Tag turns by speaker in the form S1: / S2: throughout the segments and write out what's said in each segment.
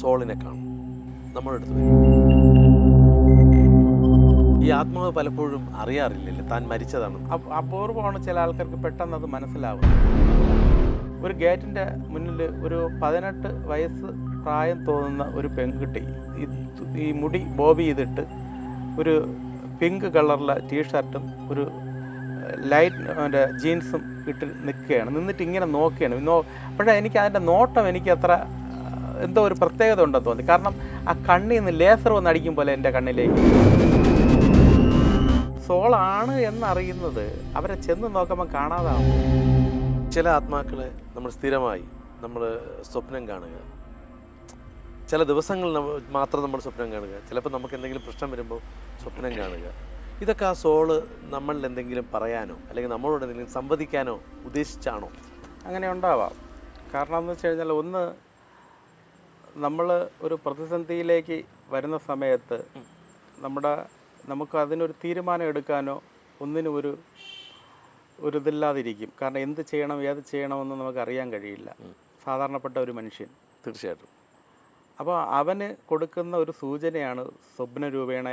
S1: സോളിനെ കാണും. നമ്മുടെ അടുത്ത് ഈ ആത്മാവ് പലപ്പോഴും അറിയാറില്ലല്ലേ? താൻ മരിച്ചതാണ്.
S2: അപ്- അപൂർവമാണ് ചില ആൾക്കാർക്ക് പെട്ടെന്ന് അത് മനസ്സിലാവും. ഒരു ഗേറ്റിന്റെ മുന്നിൽ ഒരു പതിനെട്ട് വയസ്സ് പ്രായം തോന്നുന്ന ഒരു പെൺകുട്ടി ഈ മുടി ബോബി ചെയ്തിട്ട് ഒരു പിങ്ക് കളറിലെ ടീഷർട്ടും ഒരു ലൈറ്റ് മറ്റേ ജീൻസും ഇട്ട് നിൽക്കുകയാണ്. നിന്നിട്ട് ഇങ്ങനെ നോക്കുകയാണ്. നോ പക്ഷേ എനിക്ക് അതിന്റെ നോട്ടം എനിക്ക് അത്ര എന്തോ ഒരു പ്രത്യേകത ഉണ്ടെന്ന് തോന്നി. കാരണം ആ കണ്ണിൽ നിന്ന് ലേസർ വന്ന് അടിക്കും പോലെ എന്റെ കണ്ണിലേക്ക്. സോളാണ് എന്നറിയുന്നത്. അവരെ ചെന്ന് നോക്കുമ്പോൾ കാണാതാവും.
S1: ചില ആത്മാക്കളെ നമ്മൾ സ്ഥിരമായി നമ്മൾ സ്വപ്നം കാണുക. ചില ദിവസങ്ങൾ മാത്രം നമ്മൾ സ്വപ്നം കാണുക. ചിലപ്പോൾ നമുക്ക് എന്തെങ്കിലും പ്രശ്നം വരുമ്പോൾ സ്വപ്നം കാണുക. ഇതൊക്കെ ആ സോൾ നമ്മളിൽ എന്തെങ്കിലും പറയാനോ അല്ലെങ്കിൽ നമ്മളോട് എന്തെങ്കിലും സംവദിക്കാനോ ഉദ്ദേശിച്ചാണോ?
S2: അങ്ങനെ ഉണ്ടാവാം. കാരണം എന്ന് വെച്ച് കഴിഞ്ഞാൽ ഒന്ന് നമ്മൾ ഒരു പ്രതിസന്ധിയിലേക്ക് വരുന്ന സമയത്ത് നമ്മുടെ നമുക്ക് അതിനൊരു തീരുമാനം എടുക്കാനോ ഒന്നിനും ഒരു ഒരു ഇതില്ലാതിരിക്കും. കാരണം എന്ത് ചെയ്യണം ഏത് ചെയ്യണമെന്ന് നമുക്ക് അറിയാൻ കഴിയില്ല. സാധാരണപ്പെട്ട ഒരു മനുഷ്യൻ.
S1: തീർച്ചയായിട്ടും.
S2: അപ്പോൾ അവന് കൊടുക്കുന്ന ഒരു സൂചനയാണ് സ്വപ്ന രൂപേണ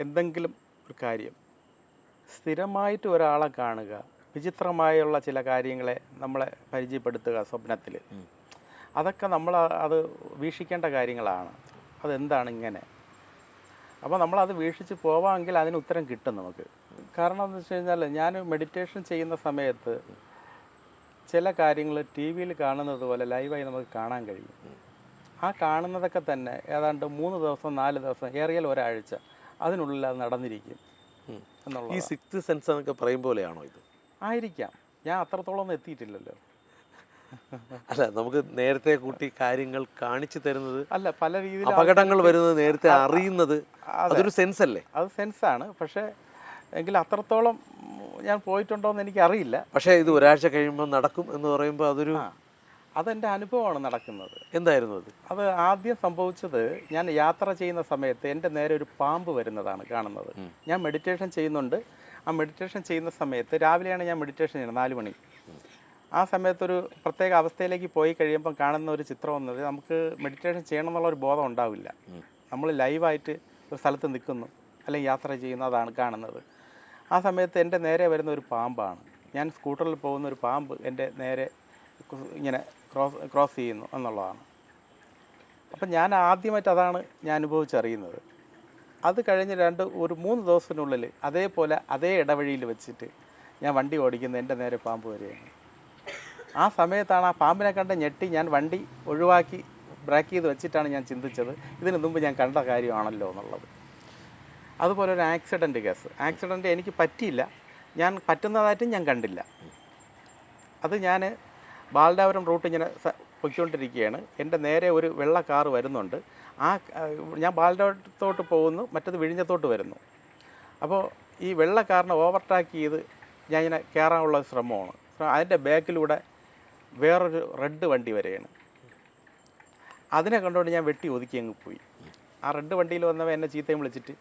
S2: എന്തെങ്കിലും ഒരു കാര്യം. സ്ഥിരമായിട്ട് ഒരാളെ കാണുക വിചിത്രമായുള്ള ചില കാര്യങ്ങളെ നമ്മളെ പരിചയപ്പെടുത്തുക സ്വപ്നത്തിൽ അതൊക്കെ നമ്മൾ അത് വീക്ഷിക്കേണ്ട കാര്യങ്ങളാണ്. അതെന്താണ് ഇങ്ങനെ അപ്പോൾ നമ്മളത് വീക്ഷിച്ച് പോവാമെങ്കിൽ അതിന് ഉത്തരം കിട്ടും നമുക്ക്. കാരണം എന്ന് വെച്ച് കഴിഞ്ഞാൽ ഞാൻ മെഡിറ്റേഷൻ ചെയ്യുന്ന സമയത്ത് ചില കാര്യങ്ങൾ ടി വിയിൽ കാണുന്നത് പോലെ ലൈവായി നമുക്ക് കാണാൻ കഴിയും. ആ കാണുന്നതൊക്കെ തന്നെ ഏതാണ്ട് മൂന്ന് ദിവസം നാല് ദിവസം ഏറിയാൽ ഒരാഴ്ച അതിനുള്ളിൽ അത് നടന്നിരിക്കും
S1: എന്നുള്ള ഈ സിക്സ് സെൻസ് എന്നൊക്കെ പറയും പോലെയാണോ ഇത്?
S2: ആയിരിക്കാം. ഞാൻ അത്രത്തോളം ഒന്നും എത്തിയിട്ടില്ലല്ലോ.
S1: അല്ല നമുക്ക് നേരത്തെ കൂട്ടി കാര്യങ്ങൾ കാണിച്ചു തരുന്നത്
S2: അല്ല പല രീതിയിൽ
S1: അപകടങ്ങൾ വരുന്നത് നേരത്തെ അറിയുന്നത് അതൊരു സെൻസ് അല്ലേ
S2: അത് സെൻസ് ആണ് പക്ഷേ എങ്കിൽ അത്രത്തോളം ഞാൻ പോയിട്ടുണ്ടോ എന്ന് എനിക്കറിയില്ല.
S1: പക്ഷേ ഇത് ഒരാഴ്ച കഴിയുമ്പോൾ നടക്കും എന്ന് പറയുമ്പോൾ അതൊരു
S2: അതെന്റെ അനുഭവമാണ് നടക്കുന്നത്.
S1: എന്തായിരുന്നു അത്?
S2: അത് ആദ്യം സംഭവിച്ചത് ഞാൻ യാത്ര ചെയ്യുന്ന സമയത്ത് എന്റെ നേരെ ഒരു പാമ്പ് വരുന്നതാണ് കാണുന്നത്. ഞാൻ മെഡിറ്റേഷൻ ചെയ്യുന്നുണ്ട്. ആ മെഡിറ്റേഷൻ ചെയ്യുന്ന സമയത്ത് രാവിലെയാണ് ഞാൻ മെഡിറ്റേഷൻ ചെയ്യുന്നത്. നാല് മണി. ആ സമയത്തൊരു പ്രത്യേക അവസ്ഥയിലേക്ക് പോയി കഴിയുമ്പോൾ കാണുന്ന ഒരു ചിത്രം വന്നത് നമുക്ക് മെഡിറ്റേഷൻ ചെയ്യണം എന്നുള്ള ഒരു ബോധം ഉണ്ടാവില്ല. നമ്മൾ ലൈവായിട്ട് ഒരു സ്ഥലത്ത് നിൽക്കുന്നു അല്ലെങ്കിൽ യാത്ര ചെയ്യുന്നു അതാണ് കാണുന്നത്. ആ സമയത്ത് എന്റെ നേരെ വരുന്ന ഒരു പാമ്പാണ്. ഞാൻ സ്കൂട്ടറിൽ പോകുന്ന ഒരു പാമ്പ് എന്റെ നേരെ ഇങ്ങനെ ക്രോസ് ക്രോസ് ചെയ്യുന്നു എന്നുള്ളതാണ്. അപ്പം ഞാൻ ആദ്യമായിട്ട് അതാണ് ഞാൻ അനുഭവിച്ചറിയുന്നത്. അത് കഴിഞ്ഞ് രണ്ട് ഒരു മൂന്ന് ദിവസത്തിനുള്ളിൽ അതേപോലെ അതേ ഇടവഴിയിൽ വെച്ചിട്ട് ഞാൻ വണ്ടി ഓടിക്കുന്ന എന്റെ നേരെ പാമ്പ് വരികയാണ് ആ സമയത്താണ് ആ പാമ്പിനെ കണ്ട് ഞെട്ടി ഞാൻ വണ്ടി ഒഴിവാക്കി ബ്രേക്ക് ചെയ്ത് വെച്ചിട്ടാണ് ഞാൻ ചിന്തിച്ചത്. ഇതിനു മുമ്പ് ഞാൻ കണ്ട കാര്യമാണല്ലോ എന്നുള്ളത്. അതുപോലെ ഒരു ആക്സിഡന്റ് കേസ് ആക്സിഡന്റ് എനിക്ക് പറ്റിയില്ല. ഞാൻ പറ്റുന്നതായിട്ടും ഞാൻ കണ്ടില്ല. അത് ഞാൻ ബാലഡാപുരം റൂട്ട് ഇങ്ങനെ പൊയ്ക്കൊണ്ടിരിക്കുകയാണ്. എന്റെ നേരെ ഒരു വെള്ള കാർ വരുന്നുണ്ട്. ആ ഞാൻ ബാലഡാപുരത്തോട്ട് പോകുന്നു മറ്റത് വിഴിഞ്ഞത്തോട്ട് വരുന്നു. അപ്പോൾ ഈ വെള്ള കാറിനെ ഓവർടേക്ക് ചെയ്ത് ഞാൻ ഇങ്ങനെ കയറാനുള്ള ശ്രമമാണ്. ശ്രമം- അതിന്റെ ബാക്കിലൂടെ വേറൊരു റെഡ് വണ്ടി വരികയാണ് അതിനെ കണ്ടുകൊണ്ട് ഞാൻ വെട്ടി ഒതുക്കി അങ്ങ് പോയി. ആ റെഡ് വണ്ടിയിൽ വന്നവ എന്നെ ചീത്തയും വിളിച്ചിട്ട്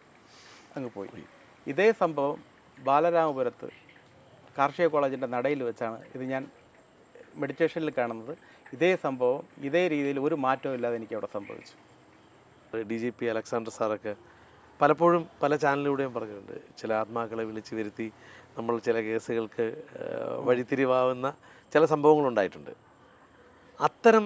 S2: അങ്ങ് പോയി. ഇതേ സംഭവം ബാലരാമപുരത്ത് കാർഷിക കോളേജിന്റെ നടയിൽ വെച്ചാണ് ഇത് ഞാൻ മെഡിറ്റേഷനിൽ കാണുന്നത്. ഇതേ സംഭവം ഇതേ രീതിയിൽ ഒരു മാറ്റവും ഇല്ലാതെ എനിക്ക് അവിടെ സംഭവിച്ചു.
S1: ഡി ജി പി അലക്സാണ്ടർ സാറൊക്കെ പലപ്പോഴും പല ചാനലിലൂടെയും പറഞ്ഞിട്ടുണ്ട് ചില ആത്മാക്കളെ വിളിച്ച് വരുത്തി നമ്മൾ ചില കേസുകൾക്ക് വഴിത്തിരിവാവുന്ന ചില സംഭവങ്ങളുണ്ടായിട്ടുണ്ട്. അത്തരം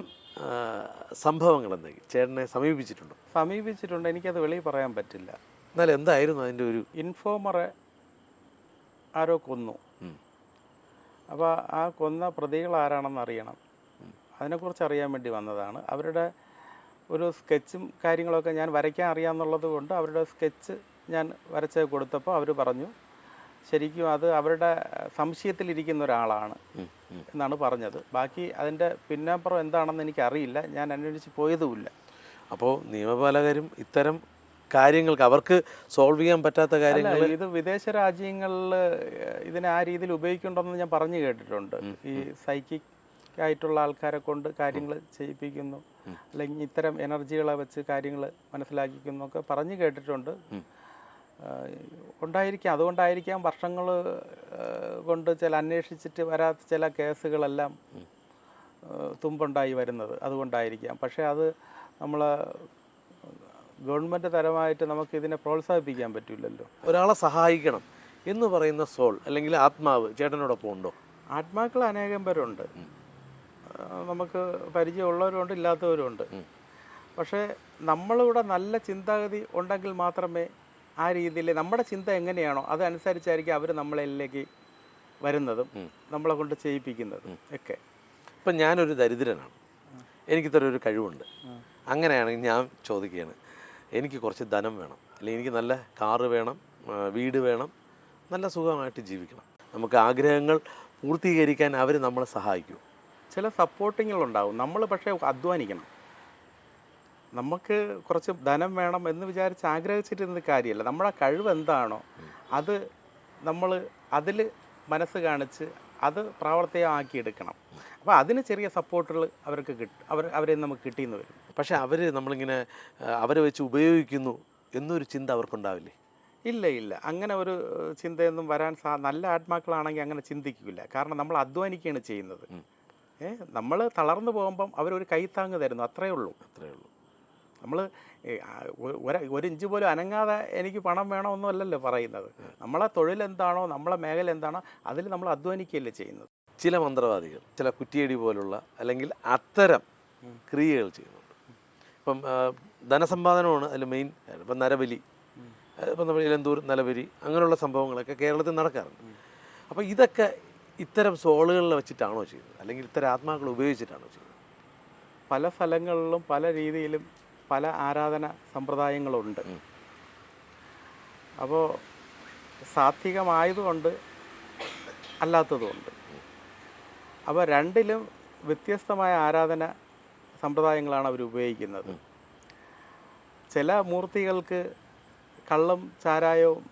S1: സംഭവങ്ങൾ എന്തെങ്കിലും ചേട്ടനെ സമീപിച്ചിട്ടുണ്ടോ?
S2: സമീപിച്ചിട്ടുണ്ട്. എനിക്കത് വെളിയിൽ പറയാൻ പറ്റില്ല.
S1: എന്നാൽ എന്തായിരുന്നു അതിന്റെ ഒരു
S2: ഇൻഫോമറെ ആരോ കൊന്നു. അപ്പോൾ ആ കൊന്ന പ്രതികൾ ആരാണെന്ന് അറിയണം. അതിനെക്കുറിച്ച് അറിയാൻ വേണ്ടി വന്നതാണ്. അവരുടെ ഒരു സ്കെച്ചും കാര്യങ്ങളൊക്കെ ഞാൻ വരയ്ക്കാൻ അറിയാമെന്നുള്ളത് കൊണ്ട് അവരുടെ സ്കെച്ച് ഞാൻ വരച്ച് കൊടുത്തപ്പോൾ അവർ പറഞ്ഞു ശരിക്കും അത് അവരുടെ സംശയത്തിലിരിക്കുന്ന ഒരാളാണ്. എന്നാണ് പറഞ്ഞത്. ബാക്കി അതിന്റെ പിന്നാമ്പുറം എന്താണെന്ന് എനിക്കറിയില്ല. ഞാൻ അന്വേഷിച്ച് പോയതുമില്ല.
S1: അപ്പോൾ നിയമപാലകരും ഇത്തരം കാര്യങ്ങൾക്ക് അവർക്ക് സോൾവ് ചെയ്യാൻ പറ്റാത്ത കാര്യങ്ങൾ
S2: ഇത് വിദേശ രാജ്യങ്ങളിൽ ഇതിനെ ആ രീതിയിൽ ഉപയോഗിക്കുന്നുണ്ടെന്ന് ഞാൻ പറഞ്ഞു കേട്ടിട്ടുണ്ട്. ഈ സൈക്കിക് ആയിട്ടുള്ള ആൾക്കാരെ കൊണ്ട് കാര്യങ്ങൾ ചെയ്യിപ്പിക്കുന്നു. അല്ലെങ്കിൽ ഇത്തരം എനർജികളെ വെച്ച് കാര്യങ്ങൾ മനസ്സിലാക്കിക്കുന്നു ഒക്കെ പറഞ്ഞു കേട്ടിട്ടുണ്ട്. ഉണ്ടായിരിക്കാം. അതുകൊണ്ടായിരിക്കാം വർഷങ്ങൾ കൊണ്ട് ചില അന്വേഷിച്ചിട്ട് വരാത്ത ചില കേസുകളെല്ലാം തുമ്പുണ്ടായി വരുന്നത്. അതുകൊണ്ടായിരിക്കാം. പക്ഷേ അത് നമ്മൾ ഗവൺമെന്റ് തരമായിട്ട് നമുക്ക് ഇതിനെ പ്രോത്സാഹിപ്പിക്കാൻ പറ്റില്ലല്ലോ.
S1: ഒരാളെ സഹായിക്കണം എന്ന് പറയുന്ന സോൾ അല്ലെങ്കിൽ ആത്മാവ് ചേട്ടനോടൊപ്പം ഉണ്ടോ?
S2: ആത്മാക്കൾ അനേകം പേരുണ്ട്. നമുക്ക് പരിചയമുള്ളവരുണ്ട് ഇല്ലാത്തവരുണ്ട്. പക്ഷേ നമ്മളിവിടെ നല്ല ചിന്താഗതി ഉണ്ടെങ്കിൽ മാത്രമേ ആ രീതിയിൽ നമ്മുടെ ചിന്ത എങ്ങനെയാണോ അതനുസരിച്ചായിരിക്കും അവർ നമ്മളിലേക്ക് വരുന്നതും നമ്മളെ കൊണ്ട് ചെയ്യിപ്പിക്കുന്നതും ഒക്കെ.
S1: ഇപ്പം ഞാനൊരു ദരിദ്രനാണ്. എനിക്കിത്ര ഒരു കഴിവുണ്ട്. അങ്ങനെയാണെങ്കിൽ ഞാൻ ചോദിക്കുകയാണ് എനിക്ക് കുറച്ച് ധനം വേണം അല്ലെങ്കിൽ എനിക്ക് നല്ല കാറ് വേണം വീട് വേണം നല്ല സുഖമായിട്ട് ജീവിക്കണം. നമുക്ക് ആഗ്രഹങ്ങൾ പൂർത്തീകരിക്കാൻ അവർ നമ്മളെ സഹായിക്കും.
S2: ചില സപ്പോർട്ടിങ്ങുകളുണ്ടാവും നമ്മൾ പക്ഷേ അധ്വാനിക്കണം. നമുക്ക് കുറച്ച് ധനം വേണം എന്ന് വിചാരിച്ച് ആഗ്രഹിച്ചിരുന്ന കാര്യമല്ല. നമ്മുടെ കഴിവ് എന്താണോ അത് നമ്മൾ അതിൽ മനസ്സ് കാണിച്ച് അത് പ്രാവർത്തികമാക്കിയെടുക്കണം അപ്പോൾ അതിന് ചെറിയ സപ്പോർട്ടുകൾ അവർക്ക് കിട്ടും അവർ അവരെ നമുക്ക് കിട്ടിയെന്ന് വരും.
S1: പക്ഷേ അവർ നമ്മളിങ്ങനെ അവരെ വെച്ച് ഉപയോഗിക്കുന്നു എന്നൊരു ചിന്ത അവർക്കുണ്ടാവില്ലേ?
S2: ഇല്ല ഇല്ല. അങ്ങനെ ഒരു ചിന്തയൊന്നും വരാൻ സാ നല്ല ആത്മാക്കളാണെങ്കിൽ അങ്ങനെ ചിന്തിക്കില്ല. കാരണം നമ്മൾ അധ്വാനിക്കുകയാണ് ചെയ്യുന്നത്. ഏഹ് നമ്മൾ തളർന്നു പോകുമ്പം അവരൊരു കൈത്താങ്ങ് തരുന്നു. അത്രയേ ഉള്ളൂ.
S1: അത്രയേ ഉള്ളൂ.
S2: നമ്മൾ ഒരു ഇഞ്ച് പോലും അനങ്ങാതെ എനിക്ക് പണം വേണമെന്നും അല്ലല്ലോ പറയുന്നത്. നമ്മളെ തൊഴിൽ എന്താണോ നമ്മളെ മേഖല എന്താണോ അതിൽ നമ്മൾ അധ്വാനിക്കുകയല്ലേ ചെയ്യുന്നത്.
S1: ചില മന്ത്രവാദികൾ ചില കുറ്റിയടി പോലുള്ള അല്ലെങ്കിൽ അത്തരം ക്രിയകൾ ചെയ്യുന്നുണ്ട്. ഇപ്പം ധനസമ്പാദനമാണ് അതിൽ മെയിൻ ഇപ്പം നരബലി ഇപ്പം നമ്മൾ ഇലന്തൂർ നലബലി അങ്ങനെയുള്ള സംഭവങ്ങളൊക്കെ കേരളത്തിൽ നടക്കാറുണ്ട്. അപ്പോൾ ഇതൊക്കെ ഇത്തരം സോളുകളിൽ വെച്ചിട്ടാണോ ചെയ്യുന്നത്? അല്ലെങ്കിൽ ഇത്തരം ആത്മാക്കൾ ഉപയോഗിച്ചിട്ടാണോ ചെയ്യുന്നത്?
S2: പല സ്ഥലങ്ങളിലും പല രീതിയിലും പല ആരാധന സമ്പ്രദായങ്ങളുണ്ട്. അപ്പോൾ സാത്വികമായതുകൊണ്ട് അല്ലാത്തതുമുണ്ട് അപ്പോൾ രണ്ടിലും വ്യത്യസ്തമായ ആരാധന സമ്പ്രദായങ്ങളാണ് അവർ ഉപയോഗിക്കുന്നത്. ചില മൂർത്തികൾക്ക് കള്ളും ചാരായവും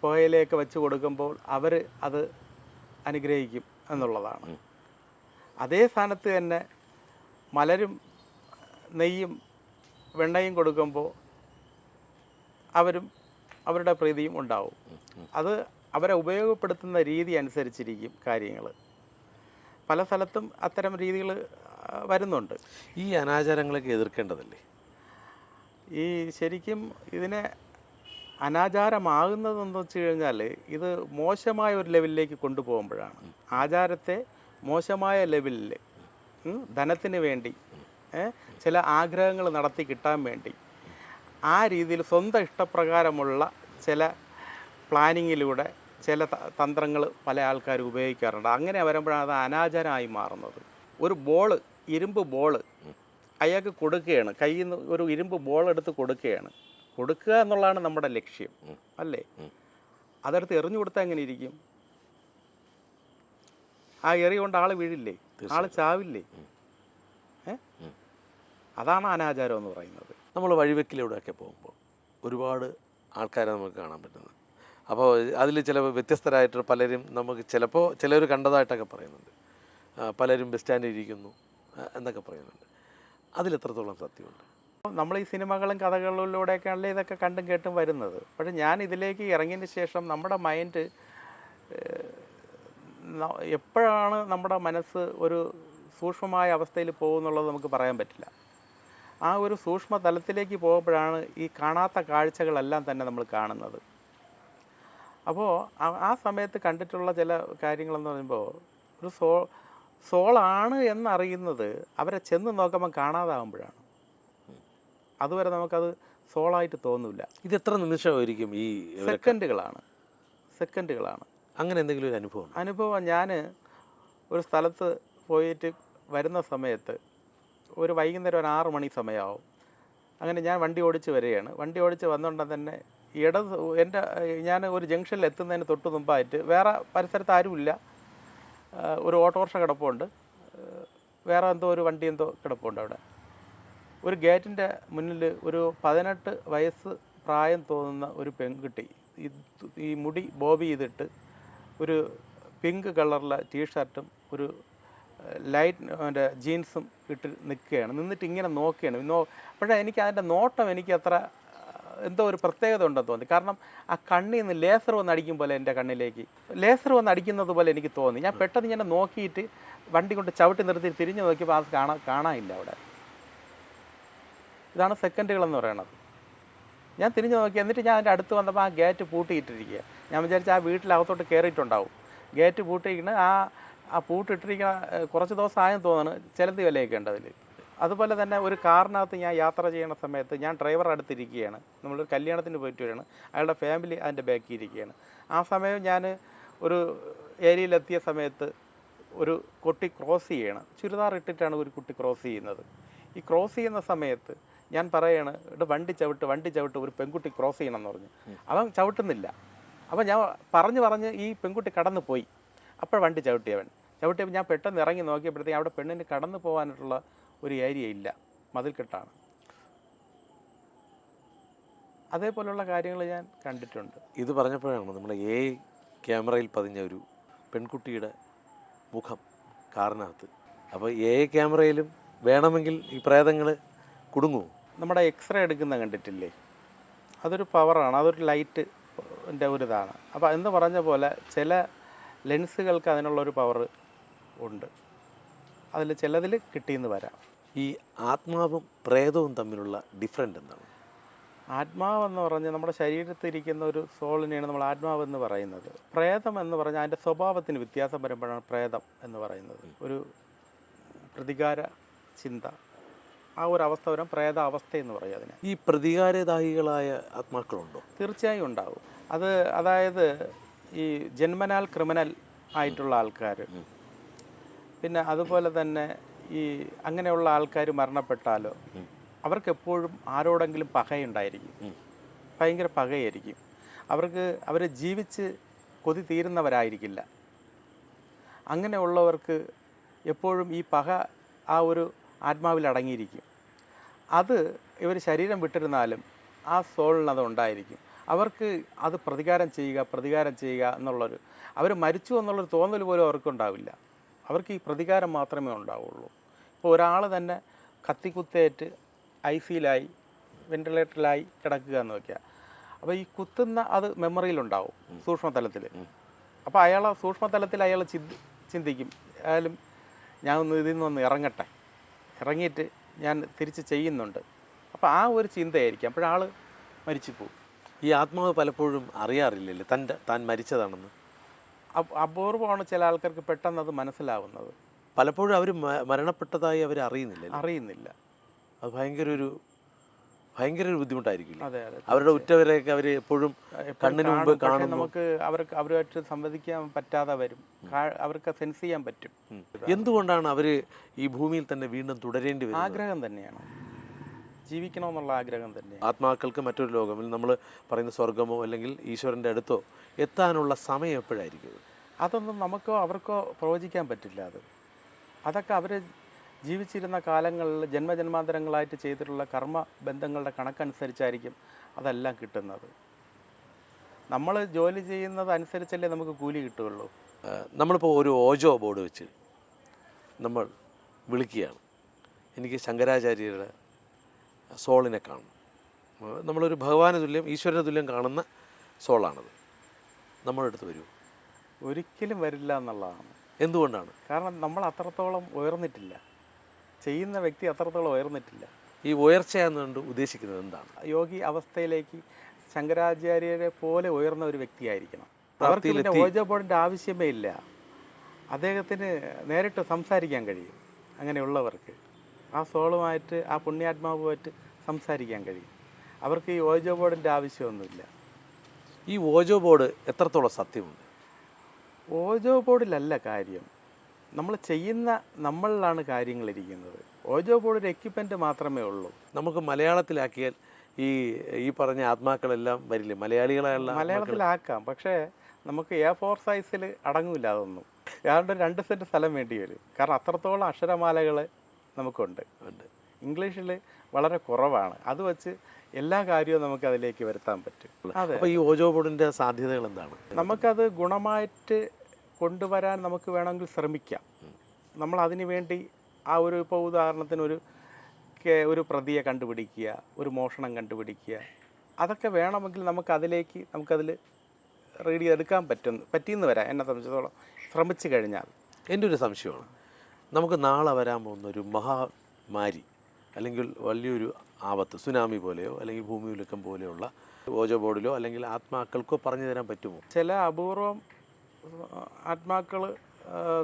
S2: പുകയിലയൊക്കെ വെച്ച് കൊടുക്കുമ്പോൾ അവർ അത് അനുഗ്രഹിക്കും എന്നുള്ളതാണ്. അതേ സ്ഥാനത്ത് തന്നെ മലരും നെയ്യും വെണ്ണയും കൊടുക്കുമ്പോൾ അവരും അവരുടെ പ്രീതിയും ഉണ്ടാവും. അത് അവരെ ഉപയോഗപ്പെടുത്തുന്ന രീതി അനുസരിച്ചിരിക്കും കാര്യങ്ങൾ പല സ്ഥലത്തും അത്തരം രീതികൾ വരുന്നുണ്ട്.
S1: ഈ അനാചാരങ്ങളൊക്കെ എതിർക്കേണ്ടതല്ലേ?
S2: ഈ ശരിക്കും ഇതിനെ അനാചാരമാകുന്നതെന്ന് വെച്ച് കഴിഞ്ഞാൽ ഇത് മോശമായ ഒരു ലെവലിലേക്ക് കൊണ്ടുപോകുമ്പോഴാണ്. ആചാരത്തെ മോശമായ ലെവലിൽ ധനത്തിന് വേണ്ടി ചില ആഗ്രഹങ്ങൾ നടത്തി കിട്ടാൻ വേണ്ടി. ആ രീതിയിൽ സ്വന്തം ഇഷ്ടപ്രകാരമുള്ള ചില പ്ലാനിങ്ങിലൂടെ ചില തന്ത്രങ്ങൾ പല ആൾക്കാരും ഉപയോഗിക്കാറുണ്ട്. അങ്ങനെ വരുമ്പോഴാണ് അത് അനാചാരമായി മാറുന്നത്. ഒരു ബോൾ ഇരുമ്പ് ബോൾ അയാൾക്ക് കൊടുക്കുകയാണ്. കയ്യിൽ നിന്ന് ഒരു ഇരുമ്പ് ബോൾ എടുത്ത് കൊടുക്കുകയാണ്. കൊടുക്കുക എന്നുള്ളതാണ് നമ്മുടെ ലക്ഷ്യം അല്ലേ? അതെടുത്ത് എറിഞ്ഞു കൊടുത്താൽ എങ്ങനെ ഇരിക്കും? ആ എറി കൊണ്ട് ആൾ വീഴില്ലേ? ആൾ ചാവില്ലേ? ഏ? അതാണ് അനാചാരം എന്ന് പറയുന്നത്.
S1: നമ്മൾ വഴിവെക്കിലൂടെയൊക്കെ പോകുമ്പോൾ ഒരുപാട് ആൾക്കാരെ നമുക്ക് കാണാൻ പറ്റുന്നത്. അപ്പോൾ അതിൽ ചില വ്യത്യസ്തരായിട്ട് പലരും നമുക്ക് ചിലപ്പോൾ ചിലർ കണ്ടതായിട്ടൊക്കെ പറയുന്നുണ്ട്. പലരും ബസ് സ്റ്റാൻഡിൽ ഇരിക്കുന്നു എന്നൊക്കെ പറയുന്നുണ്ട്. അതിലെത്രത്തോളം സത്യമുണ്ട്?
S2: നമ്മൾ ഈ സിനിമകളും കഥകളിലൂടെയൊക്കെയാണല്ലോ ഇതൊക്കെ കണ്ടും കേട്ടും വരുന്നത്. പക്ഷെ ഞാൻ ഇതിലേക്ക് ഇറങ്ങിയതിന് ശേഷം നമ്മുടെ മൈൻഡ് എപ്പോഴാണ് നമ്മുടെ മനസ്സ് ഒരു സൂക്ഷ്മമായ അവസ്ഥയിൽ പോകുന്നുള്ളത് നമുക്ക് പറയാൻ പറ്റില്ല. ആ ഒരു സൂക്ഷ്മ തലത്തിലേക്ക് പോകുമ്പോഴാണ് ഈ കാണാത്ത കാഴ്ചകളെല്ലാം തന്നെ നമ്മൾ കാണുന്നത്. അപ്പോൾ ആ- സമയത്ത് കണ്ടിട്ടുള്ള ചില കാര്യങ്ങളെന്ന് പറയുമ്പോൾ ഒരു സോ സോളാണ് എന്നറിയുന്നത് അവരെ ചെന്ന് നോക്കുമ്പോൾ കാണാതാകുമ്പോഴാണ് അതുവരെ നമുക്കത് സോളായിട്ട് തോന്നില്ല
S1: ഇത് എത്ര നിമിഷമായിരിക്കും ഈ
S2: സെക്കൻഡുകളാണ്. സെക്കൻഡുകളാണ്.
S1: അങ്ങനെ എന്തെങ്കിലും ഒരു അനുഭവം?
S2: അനുഭവം ഞാൻ ഒരു സ്ഥലത്ത് പോയിട്ട് വരുന്ന സമയത്ത് ഒരു വൈകുന്നേരം ഒരു ആറ് മണി സമയമാവും. അങ്ങനെ ഞാൻ വണ്ടി ഓടിച്ച് വരികയാണ്. വണ്ടി ഓടിച്ച് വന്നുകൊണ്ട് തന്നെ ഇടത് എന്റെ ഞാൻ ഒരു ജംഗ്ഷനിൽ എത്തുന്നതിന് തൊട്ട് മുമ്പായിട്ട് വേറെ പരിസരത്ത് ആരുമില്ല. ഒരു ഓട്ടോറിക്ഷ കിടപ്പുണ്ട്. വേറെ എന്തോ ഒരു വണ്ടി എന്തോ കിടപ്പുണ്ട് അവിടെ. ഒരു ഗേറ്റിന്റെ മുന്നിൽ ഒരു പതിനെട്ട് വയസ്സ് പ്രായം തോന്നുന്ന ഒരു പെൺകുട്ടി ഈ മുടി ബോബി ചെയ്തിട്ട് ഒരു പിങ്ക് കളറിലെ ടീഷർട്ടും ഒരു ലൈറ്റ് എന്റെ ജീൻസും ഇട്ട് നിൽക്കുകയാണ്. നിന്നിട്ട് ഇങ്ങനെ നോക്കുകയാണ്. നോ പക്ഷേ എനിക്ക് അതിന്റെ നോട്ടം എനിക്ക് അത്ര എന്തോ ഒരു പ്രത്യേകത ഉണ്ടെന്ന് തോന്നി. കാരണം ആ കണ്ണിൽ നിന്ന് ലേസർ വന്ന് അടിക്കും പോലെ എന്റെ കണ്ണിലേക്ക്. ലേസർ വന്ന് അടിക്കുന്നത് പോലെ എനിക്ക് തോന്നി. ഞാൻ പെട്ടെന്ന് ഇങ്ങനെ നോക്കിയിട്ട് വണ്ടി കൊണ്ട് ചവിട്ടി നിർത്തി തിരിഞ്ഞു നോക്കിയപ്പോൾ അത് കാണാൻ കാണാനില്ല അവിടെ. ഇതാണ് സെക്കൻഡുകളെന്ന് പറയുന്നത് ഞാൻ തിരിഞ്ഞു നോക്കി എന്നിട്ട് ഞാൻ അതിന്റെ അടുത്ത് വന്നപ്പോൾ ആ ഗേറ്റ് പൂട്ടിയിട്ടിരിക്കുക ഞാൻ വിചാരിച്ച ആ വീട്ടിലകത്തോട്ട് കയറിയിട്ടുണ്ടാവും. ഗേറ്റ് പൂട്ടിയിരിക്കുന്നത് ആ ആ പൂട്ടിട്ടിരിക്കുന്ന കുറച്ച് ദിവസം ആയെന്ന് തോന്നുന്നു. ചിലന്തി വിലയൊക്കെ ഉണ്ട് അതിൽ അതുപോലെ തന്നെ ഒരു കാറിനകത്ത് ഞാൻ യാത്ര ചെയ്യുന്ന സമയത്ത് ഞാൻ ഡ്രൈവർ അടുത്തിരിക്കുകയാണ്. നമ്മളൊരു കല്യാണത്തിന് പോയിട്ട് വരികയാണ്. അയാളുടെ ഫാമിലി അതിന്റെ ബാക്കിൽ ഇരിക്കുകയാണ് ആ സമയം ഞാൻ ഒരു ഏരിയയിലെത്തിയ സമയത്ത് ഒരു കുട്ടി ക്രോസ് ചെയ്യണം. ചുരിദാർ ഇട്ടിട്ടാണ് ഒരു കുട്ടി ക്രോസ് ചെയ്യുന്നത്. ഈ ക്രോസ് ചെയ്യുന്ന സമയത്ത് ഞാൻ പറയാണ് ഇവിടെ വണ്ടി ചവിട്ട് വണ്ടി ചവിട്ട് ഒരു പെൺകുട്ടി ക്രോസ് ചെയ്യണം എന്ന് പറഞ്ഞു. അവൻ ചവിട്ടുന്നില്ല. അപ്പോൾ ഞാൻ പറഞ്ഞു പറഞ്ഞ് ഈ പെൺകുട്ടി കടന്നു പോയി അപ്പോൾ വണ്ടി ചവിട്ടിയവൻ. ചവിട്ടിയപ്പോൾ ഞാൻ പെട്ടെന്ന് ഇറങ്ങി നോക്കിയപ്പോഴത്തേക്ക് അവിടെ പെണ്ണിന് കടന്നു പോകാനായിട്ടുള്ള ഒരു ഏരിയ ഇല്ല. മതിൽക്കെട്ടാണ്. അതേപോലെയുള്ള കാര്യങ്ങൾ ഞാൻ കണ്ടിട്ടുണ്ട്.
S1: ഇത് പറഞ്ഞപ്പോഴാണ് നമ്മുടെ എ ക്യാമറയിൽ പതിഞ്ഞ ഒരു പെൺകുട്ടിയുടെ മുഖം കാറിനകത്ത്. അപ്പോൾ എ ക്യാമറയിലും വേണമെങ്കിൽ ഈ പ്രേതങ്ങൾ കുടുങ്ങുമോ?
S2: നമ്മുടെ എക്സ്റേ എടുക്കുന്ന കണ്ടിട്ടില്ലേ? അതൊരു പവറാണ് അതൊരു ലൈറ്റ് ഒരിതാണ് ഒരു ഇതാണ്. അപ്പോൾ എന്ന് പറഞ്ഞ പോലെ ചില ലെൻസുകൾക്ക് അതിനുള്ളൊരു പവർ ഉണ്ട്. അതിൽ ചിലതിൽ കിട്ടിയെന്ന് വരാം.
S1: ഈ ആത്മാവും പ്രേതവും തമ്മിലുള്ള ഡിഫറന്റ് എന്താണ്?
S2: ആത്മാവെന്ന് പറഞ്ഞാൽ നമ്മുടെ ശരീരത്തിരിക്കുന്ന ഒരു സോളിനെയാണ് നമ്മൾ ആത്മാവ് എന്ന് പറയുന്നത്. പ്രേതം എന്ന് പറഞ്ഞാൽ അതിന്റെ സ്വഭാവത്തിന് വ്യത്യാസം വരുമ്പോഴാണ് പ്രേതം എന്ന് പറയുന്നത്. ഒരു പ്രതികാര ചിന്ത. ആ ഒരു അവസ്ഥ വരും പ്രേത അവസ്ഥ എന്ന് പറയും അതിനെ.
S1: ഈ പ്രതികാരദാഹികളായ ആത്മാക്കളുണ്ടോ?
S2: തീർച്ചയായും ഉണ്ടാവും. അത് അതായത് ഈ ജന്മനാൽ ക്രിമിനൽ ആയിട്ടുള്ള ആൾക്കാർ പിന്നെ അതുപോലെ തന്നെ ഈ അങ്ങനെയുള്ള ആൾക്കാർ മരണപ്പെട്ടാലോ? അവർക്ക് എപ്പോഴും ആരോടെങ്കിലും പകയുണ്ടായിരിക്കും. ഭയങ്കര പകയായിരിക്കും. അവർക്ക് അവർ ജീവിച്ച് കൊതി തീരുന്നവരായിരിക്കില്ല. അങ്ങനെയുള്ളവർക്ക് എപ്പോഴും ഈ പക ആ ഒരു ആത്മാവിൽ അടങ്ങിയിരിക്കും. അത് ഇവർ ശരീരം വിട്ടിരുന്നാലും ആ സോളിന് അത് ഉണ്ടായിരിക്കും. അവർക്ക് അത് പ്രതികാരം ചെയ്യുക പ്രതികാരം ചെയ്യുക എന്നുള്ളൊരു അവർ മരിച്ചു എന്നുള്ളൊരു തോന്നൽ പോലും അവർക്കുണ്ടാവില്ല. അവർക്ക് ഈ പ്രതികാരം മാത്രമേ ഉണ്ടാവുള്ളൂ. ഇപ്പോൾ ഒരാൾ തന്നെ കത്തിക്കുത്തേറ്റ് ഐ സിയിലായി വെന്റിലേറ്ററിലായി കിടക്കുക എന്ന് വെക്കുക. അപ്പോൾ ഈ കുത്തുന്ന അത് മെമ്മറിയിലുണ്ടാവും സൂക്ഷ്മതലത്തിൽ. അപ്പോൾ അയാൾ സൂക്ഷ്മതലത്തിൽ അയാൾ ചിന്തി ചിന്തിക്കും. ആയാലും ഞാൻ ഒന്ന് ഇതിൽ നിന്ന് ഇറങ്ങട്ടെ. ഇറങ്ങിയിട്ട് ഞാൻ തിരിച്ച് ചെയ്യുന്നുണ്ട്. അപ്പോൾ ആ ഒരു ചിന്തയായിരിക്കും. അപ്പോഴാൾ മരിച്ചു പോകും
S1: ഈ ആത്മാവ് പലപ്പോഴും അറിയാറില്ലല്ലേ? തന്റെ താൻ മരിച്ചതാണെന്ന്.
S2: അപൂർവമാണ് ചില ആൾക്കാർക്ക് പെട്ടെന്ന് അത് മനസ്സിലാവുന്നത്.
S1: പലപ്പോഴും അവർ മരണപ്പെട്ടതായി അവർ അറിയുന്നില്ല
S2: അറിയുന്നില്ല.
S1: അത് ഭയങ്കര ഒരു ഭയങ്കര ഒരു ബുദ്ധിമുട്ടായിരിക്കും
S2: അതെ അതെ
S1: അവരുടെ ഉറ്റവരെയൊക്കെ അവർ എപ്പോഴും കണ്ണിന് മുമ്പ്
S2: കാണും. നമുക്ക് അവർക്ക് അവരുമായിട്ട് സംവദിക്കാൻ പറ്റാതെ വരും. അവർക്ക് സെൻസ് ചെയ്യാൻ പറ്റും.
S1: എന്തുകൊണ്ടാണ് അവർ ഈ ഭൂമിയിൽ തന്നെ വീണ്ടും തുടരേണ്ടി വരുന്നത്?
S2: ആഗ്രഹം തന്നെയാണ്. ജീവിക്കണമെന്നുള്ള ആഗ്രഹം തന്നെ.
S1: ആത്മാക്കൾക്ക് മറ്റൊരു ലോകം നമ്മൾ പറയുന്ന സ്വർഗമോ അല്ലെങ്കിൽ ഈശ്വരന്റെ അടുത്തോ എത്താനുള്ള സമയം എപ്പോഴായിരിക്കും?
S2: അതൊന്നും നമുക്കോ അവർക്കോ പ്രവചിക്കാൻ പറ്റില്ല അത്. അതൊക്കെ അവർ ജീവിച്ചിരുന്ന കാലങ്ങളിൽ ജന്മജന്മാന്തരങ്ങളായിട്ട് ചെയ്തിട്ടുള്ള കർമ്മ ബന്ധങ്ങളുടെ കണക്കനുസരിച്ചായിരിക്കും അതെല്ലാം കിട്ടുന്നത്. നമ്മൾ ജോലി ചെയ്യുന്നത് അനുസരിച്ചല്ലേ നമുക്ക് കൂലി കിട്ടുകയുള്ളൂ.
S1: നമ്മളിപ്പോൾ ഒരു ഓജോ ബോർഡ് വെച്ച് നമ്മൾ വിളിക്കുകയാണ്. എനിക്ക് ശങ്കരാചാര്യരുടെ സോളിനെ കാണും. നമ്മളൊരു ഭഗവാന തുല്യം ഈശ്വരന് തുല്യം കാണുന്ന സോളാണത്. നമ്മുടെ അടുത്ത് വരൂ.
S2: ഒരിക്കലും വരില്ല എന്നുള്ളതാണ്.
S1: എന്തുകൊണ്ടാണ്?
S2: കാരണം നമ്മൾ അത്രത്തോളം ഉയർന്നിട്ടില്ല. ചെയ്യുന്ന വ്യക്തി അത്രത്തോളം ഉയർന്നിട്ടില്ല.
S1: ഈ ഉയർച്ച എന്നുകൊണ്ട് ഉദ്ദേശിക്കുന്നത് എന്താണ്?
S2: യോഗി അവസ്ഥയിലേക്ക് ശങ്കരാചാര്യരെ പോലെ ഉയർന്ന ഒരു വ്യക്തിയായിരിക്കണം. അവർക്ക് ഇതിന്റെ ഓജോ ബോർഡിന്റെ ആവശ്യമേ ഇല്ല. അദ്ദേഹത്തിന് നേരിട്ട് സംസാരിക്കാൻ കഴിയും. അങ്ങനെയുള്ളവർക്ക്. ആ സോളുമായിട്ട് ആ പുണ്യാത്മാവുമായിട്ട് സംസാരിക്കാൻ കഴിയും. അവർക്ക് ഈ ഓജോ ബോർഡിന്റെ ആവശ്യമൊന്നുമില്ല.
S1: ഈ ഓജോ ബോർഡ് എത്രത്തോളം സത്യമുണ്ട്?
S2: ഓജോ ബോർഡിലല്ല കാര്യം. നമ്മൾ ചെയ്യുന്ന നമ്മളിലാണ് കാര്യങ്ങളിരിക്കുന്നത്. ഓജോ ബോർഡ് ഒരു എക്യുപ്മെന്റ് മാത്രമേ ഉള്ളൂ.
S1: നമുക്ക് മലയാളത്തിലാക്കിയാൽ ഈ ഈ പറഞ്ഞ ആത്മാക്കളെല്ലാം വരില്ലേ? മലയാളികളായുള്ള
S2: മലയാളത്തിലാക്കാം. പക്ഷേ നമുക്ക് എ ഫോർ സൈസിൽ അടങ്ങില്ല അതൊന്നും. ഏതാണ്ട് രണ്ട് സെന്റ് സ്ഥലം വേണ്ടി വരും. കാരണം അത്രത്തോളം അക്ഷരമാലകൾ നമുക്കുണ്ട്.
S1: ഉണ്ട്.
S2: ഇംഗ്ലീഷിൽ വളരെ കുറവാണ്. അത് വെച്ച് എല്ലാ കാര്യവും നമുക്ക് അതിലേക്ക് വരുത്താൻ പറ്റും. അതെ.
S1: അപ്പോൾ ഈ ഓജോ ബോർഡിന്റെ സാധ്യതകൾ എന്താണ്?
S2: നമുക്കത് ഗുണമായിട്ട് കൊണ്ടുവരാൻ നമുക്ക് വേണമെങ്കിൽ ശ്രമിക്കാം. നമ്മൾ അതിനു വേണ്ടി ആ ഒരു ഇപ്പോൾ ഉദാഹരണത്തിന് ഒരു ഒരു പ്രതിയെ കണ്ടുപിടിക്കുക ഒരു മോഷണം കണ്ടുപിടിക്കുക. അതൊക്കെ വേണമെങ്കിൽ നമുക്ക് അതിലേക്ക് നമുക്കതിൽ റീഡ് ചെയ്തെടുക്കാൻ പറ്റും പറ്റിയെന്ന് വരാം. എന്നെ സംബന്ധിച്ചിടത്തോളം ശ്രമിച്ചു കഴിഞ്ഞാൽ.
S1: എന്റെ ഒരു സംശയമാണ്. നമുക്ക് നാളെ വരാൻ പോകുന്ന ഒരു മഹാമാരി അല്ലെങ്കിൽ വലിയൊരു ആപത്ത് സുനാമി പോലെയോ അല്ലെങ്കിൽ ഭൂമികുലുക്കം പോലെയുള്ള ഓജോ ബോർഡിലോ അല്ലെങ്കിൽ ആത്മാക്കൾക്കോ പറഞ്ഞു തരാൻ പറ്റുമോ?
S2: ചില അപൂർവം ആത്മാക്കൾ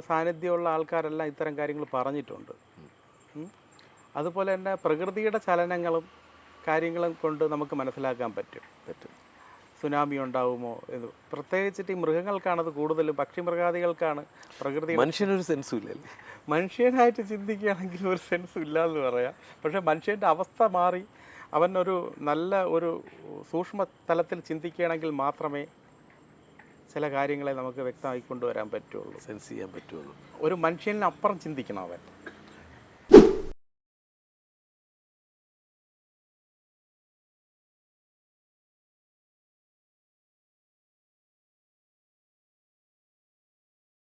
S2: സാന്നിധ്യമുള്ള ആൾക്കാരെല്ലാം ഇത്തരം കാര്യങ്ങൾ പറഞ്ഞിട്ടുണ്ട്. അതുപോലെ തന്നെ പ്രകൃതിയുടെ ചലനങ്ങളും കാര്യങ്ങളും കൊണ്ട് നമുക്ക് മനസ്സിലാക്കാൻ പറ്റും.
S1: പറ്റും.
S2: സുനാമി ഉണ്ടാവുമോ എന്ന്. പ്രത്യേകിച്ചിട്ട് ഈ മൃഗങ്ങൾക്കാണത് കൂടുതലും പക്ഷിമൃഗാദികൾക്കാണ് പ്രകൃതി
S1: മനുഷ്യനൊരു സെൻസും ഇല്ലല്ലേ
S2: മനുഷ്യനായിട്ട് ചിന്തിക്കുകയാണെങ്കിൽ ഒരു സെൻസും ഇല്ലാന്ന് പറയാം. പക്ഷേ മനുഷ്യന്റെ അവസ്ഥ മാറി അവനൊരു നല്ല ഒരു സൂക്ഷ്മ തലത്തിൽ ചിന്തിക്കുകയാണെങ്കിൽ മാത്രമേ ചില കാര്യങ്ങളെ നമുക്ക് വ്യക്തമായി കൊണ്ടുവരാൻ പറ്റുള്ളൂ.
S1: സെൻസ് ചെയ്യാൻ പറ്റുള്ളൂ.
S2: ഒരു മനുഷ്യനപ്പുറം ചിന്തിക്കണം അവൻ.